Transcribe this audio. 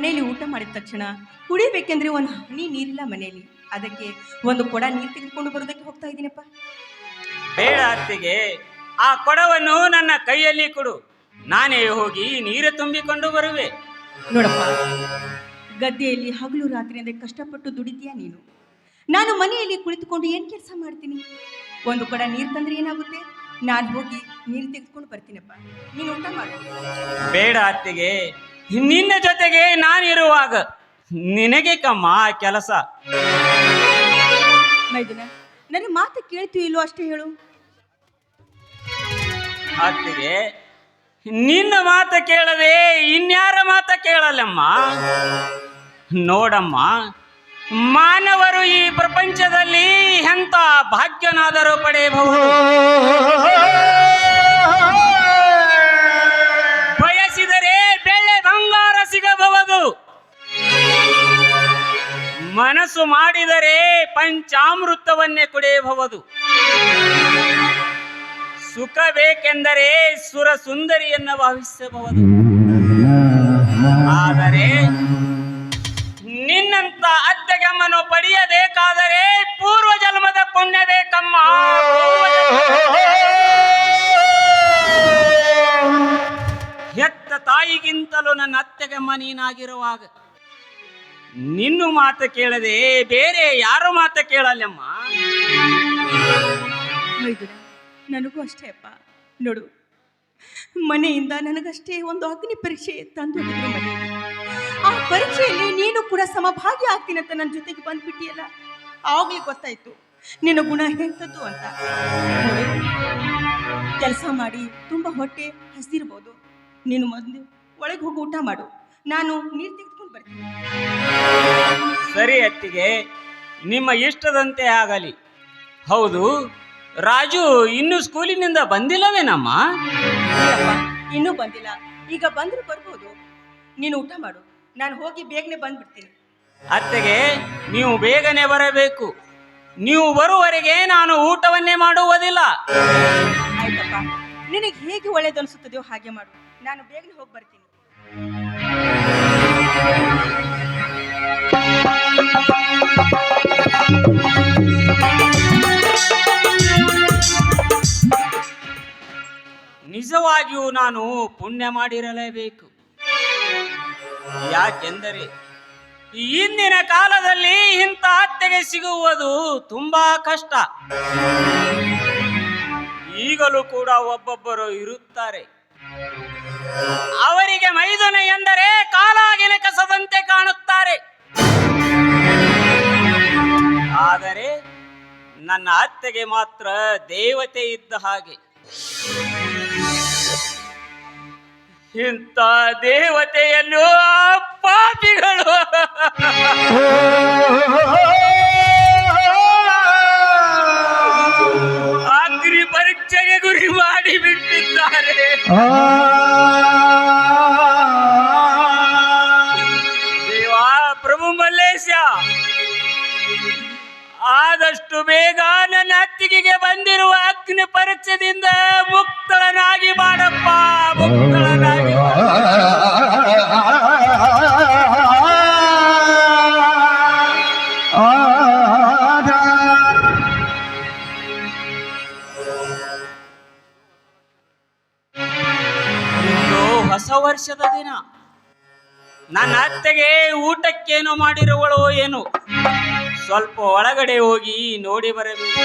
ಮನೆಯಲ್ಲಿ ಊಟ ಮಾಡಿದ ತಕ್ಷಣ ಕುಡಿಬೇಕೆಂದ್ರೆ ಒಂದು ಹನಿ ನೀರಿಲ್ಲ ಮನೆಯಲ್ಲಿ. ಅದಕ್ಕೆ ಒಂದು ಕೊಡ ನೀರು ತೆಗೆದುಕೊಂಡು ಬರೋದಕ್ಕೆ ಹೋಗ್ತಾ ಇದ್ದೀನಪ್ಪ. ಬೇಡ ಅತ್ತಿಗೆ ಆ ಕೊಡವನ್ನು ನನ್ನ ಕೈಯಲ್ಲಿ ಕೊಡು. ನಾನೇ ಹೋಗಿ ನೀರು ತುಂಬಿಕೊಂಡು ಬರುವೆ. ನೋಡಪ್ಪ ಗದ್ದೆಯಲ್ಲಿ ಹಗಲು ರಾತ್ರಿಯಿಂದ ಕಷ್ಟಪಟ್ಟು ದುಡಿದ್ಯಾ ನೀನು? ನಾನು ಮನೆಯಲ್ಲಿ ಕುಳಿತುಕೊಂಡು ಏನು ಕೆಲಸ ಮಾಡ್ತೀನಿ? ಒಂದು ಕೊಡ ನೀರು ತಂದ್ರೆ ಏನಾಗುತ್ತೆ? ನಾನು ಹೋಗಿ ನೀರು ತೆಗೆದುಕೊಂಡು ಬರ್ತೀನಪ್ಪ. ನೀನು ಊಟ ಮಾಡು. ಬೇಡ ಅತ್ತಿಗೆ ನಿನ್ನ ಜೊತೆಗೆ ನಾನಿರುವಾಗ ನಿನಗೆ ಕಮ್ಮ ಆ ಕೆಲಸ. ಮೈದುನ ನನ್ನ ಮಾತು ಕೇಳ್ತೀವಿ ಇಲ್ಲೋ ಅಷ್ಟೇ ಹೇಳು. ಅತ್ತಿಗೆ ನಿನ್ನ ಮಾತು ಕೇಳದೆ ಇನ್ಯಾರ ಮಾತು ಕೇಳಲ್ಲಮ್ಮ? ನೋಡಮ್ಮ ಮಾನವರು ಈ ಪ್ರಪಂಚದಲ್ಲಿ ಎಂಥ ಭಾಗ್ಯನಾದರೂ ಪಡೆಯಬಹುದು. ಮನಸ್ಸು ಮಾಡಿದರೆ ಪಂಚಾಮೃತವನ್ನೇ ಕುಡಿಯಬಹುದು. ಸುಖ ಬೇಕೆಂದರೆ ಸುರ ಸುಂದರಿಯನ್ನು ಭಾವಿಸಬಹುದು ಆದರೆ ನಿನ್ನಂತ ಅತ್ತೆಗಮ್ಮನು ಪಡೆಯಬೇಕಾದರೆ ಪೂರ್ವ ಜನ್ಮದ ಪುಣ್ಯ ಬೇಕಮ್ಮ. ಹೆತ್ತ ತಾಯಿಗಿಂತಲೂ ನನ್ನ ಅತ್ತೆಗಮ್ಮ ನೀನಾಗಿರುವಾಗ ನಿನ್ನು ಮಾತು ಕೇಳದೆ ಬೇರೆ ಯಾರ ಮಾತು ಕೇಳಲ್ಲಮ್ಮ? ನನಗೂ ಅಷ್ಟೇ ಅಪ್ಪ. ನೋಡು, ಮನೆಯಿಂದ ನನಗಷ್ಟೇ ಒಂದು ಅಗ್ನಿ ಪರೀಕ್ಷೆ ತಂದು ಆ ಪರೀಕ್ಷೆಯಲ್ಲಿ ನೀನು ಕೂಡ ಸಮಭಾಗಿ ಆಗ್ತೀನಿ ಅಂತ ನನ್ನ ಜೊತೆಗೆ ಬಂದ್ಬಿಟ್ಟಿಯಲ್ಲ? ಆಗ್ಲಿ ಗೊತ್ತಾಯ್ತು, ನಿನ್ನ ಗುಣ ಎಂಥದ್ದು ಅಂತ. ಕೆಲಸ ಮಾಡಿ ತುಂಬ ಹೊಟ್ಟೆ ಹಸಿರ್ಬೋದು. ನೀನು ಮೊದಲು ಒಳಗೆ ಹೋಗಿ ಊಟ ಮಾಡು. ನಾನು ನೀರು ತೆಗೆದುಕೊಂಡು ಬರ್ತೀನಿ. ಸರಿ ಅತ್ತಿಗೆ ನಿಮ್ಮ ಇಷ್ಟದಂತೆ ಆಗಲಿ. ಹೌದು ರಾಜು ಇನ್ನು ಸ್ಕೂಲಿನಿಂದ ಬಂದಿಲ್ಲವೇನಮ್ಮ? ಇಲ್ಲಪ್ಪ ಇನ್ನೂ ಬಂದಿಲ್ಲ. ಈಗ ಬಂದ್ರೆ ಬರ್ಬೋದು. ನೀನು ಊಟ ಮಾಡು. ನಾನು ಹೋಗಿ ಬೇಗನೆ ಬಂದ್ಬಿಡ್ತೀನಿ. ಅತ್ತೆಗೆ ನೀವು ಬೇಗನೆ ಬರಬೇಕು. ನೀವು ಬರುವವರೆಗೆ ನಾನು ಊಟವನ್ನೇ ಮಾಡುವುದಿಲ್ಲ. ಆಯ್ತಪ್ಪ. ನಿನಗೆ ಹೇಗೆ ಒಳ್ಳೇದು ಅನಿಸುತ್ತದೆಯೋ ಹಾಗೆ ಮಾಡು. ನಾನು ಬೇಗನೆ ಹೋಗಿ ಬರ್ತೀನಿ. ನಿಜವಾಗಿಯೂ ನಾನು ಪುಣ್ಯ ಮಾಡಿರಲೇಬೇಕು. ಯಾಕೆಂದರೆ ಇಂದಿನ ಕಾಲದಲ್ಲಿ ಇಂಥ ಅತ್ತೆಗೆ ಸಿಗುವುದು ತುಂಬಾ ಕಷ್ಟ. ಈಗಲೂ ಕೂಡ ಒಬ್ಬೊಬ್ಬರು ಇರುತ್ತಾರೆ. ಅವರಿಗೆ ಮೈದುನ ಎಂದರೆ ಕಾಲಾಗಿನ ಕಸದಂತೆ ಕಾಣುತ್ತಾರೆ. ನನ್ನ ಅತ್ತೆಗೆ ಮಾತ್ರ ದೇವತೆ ಇದ್ದ ಹಾಗೆ. ಇಂಥ ದೇವತೆಯನ್ನು ಪಾಪಿಗಳು. ಅಗ್ನಿ ಪರೀಕ್ಷೆಗೆ ಗುರಿ ಮಾಡಿ ಬಿಟ್ಟಿದ್ದಾರೆ ಬೇಗ ನನ್ನ ಅತ್ತಿಗೆಗೆ ಬಂದಿರುವ ಅಗ್ನಿ ಪರಿಚಯದಿಂದ ಮುಕ್ತಳನಾಗಿ ಮಾಡಪ್ಪ ಮುಕ್ತಳನಾಗಿ ಹೊಸ ವರ್ಷದ ದಿನ. ನನ್ನ ಅತ್ತೆಗೆ ಊಟಕ್ಕೇನು ಮಾಡಿರುವಳು ಏನು. ಸ್ವಲ್ಪ ಒಳಗಡೆ ಹೋಗಿ ನೋಡಿ ಬರಬೇಕು.